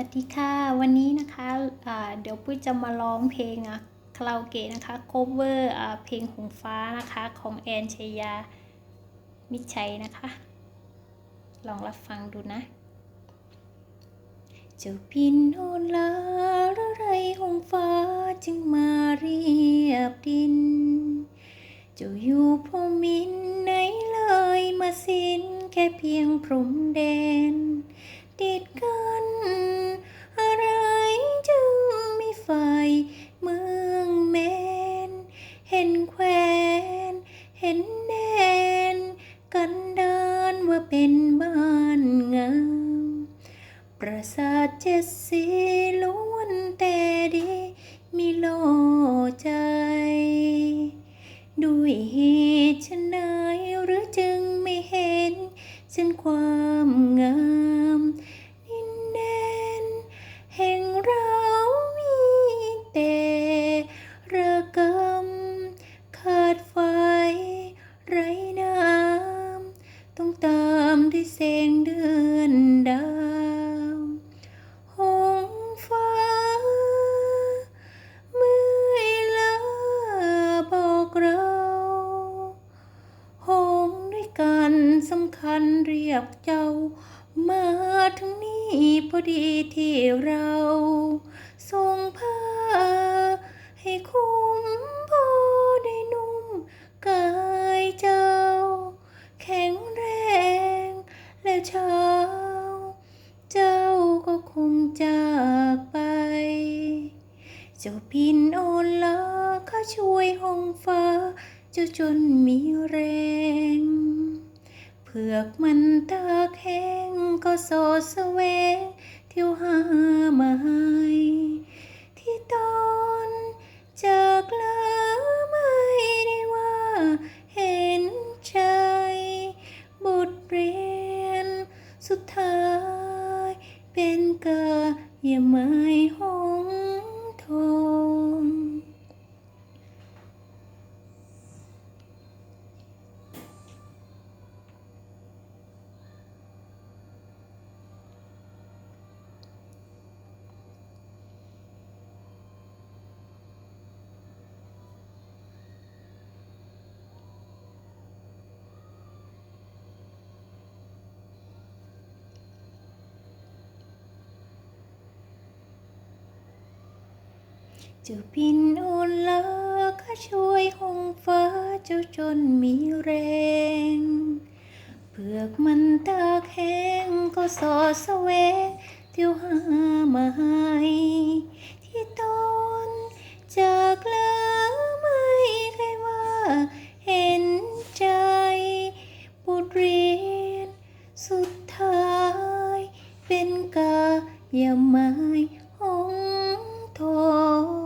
วัสดีค่ะ วันนี้นะคะอ่าเดี๋ยวปุ้ยจะมาร้องเพลงอะคาราโอเกะนะคะ cover อ่าเพลงหงฟ้านะคะของแอนชยา มิชัยนะคะ ลองรับฟังดูนะจ้าบินโอนลาระไรหงฟ้าจึงมาเรียบดินจ้าอยู่พรมินไหนเลยมาสิ้นแค่เพียงพรมแดนติดกัน ห็นแนนกันดานว่าเป็นบ้านงาม ปราสาทเจ็ดสีล้วนแต่ดีมีโลใจ ด้วยเหตุชนใดหรือจึงไม่เห็นฉันความ สำคัญเรียกเจ้า มาถึงนี่พอดีที่เราทรงผ้าให้คุ้มพอได้นุ่มกายเจ้า แข็งแรงแล้วเช้า เจ้าก็คงจากไป เจ้าพินโอนลาข้าช่วยหงฟ้า เจ้าจนมีแรง ผือกมันตากแห้งก็โสดแสวงเที่ยวหามาให้ที่ตอนจากลาไม่ได้ว่าเห็นใจบทเรียนสุดท้ายเป็นกาอย่าไม้หงทอง เจ้าบินโอนลาข้าช่วยหงฟ้าเจ้าจนมีแรงเผือกมันตากแห้งก็สอดแสวงเที่ยวหามาให้ที่ตอนจากลาไม่เคยว่า เห็นใจบทเรียน สุดท้ายเป็นกาย่าไม้ 多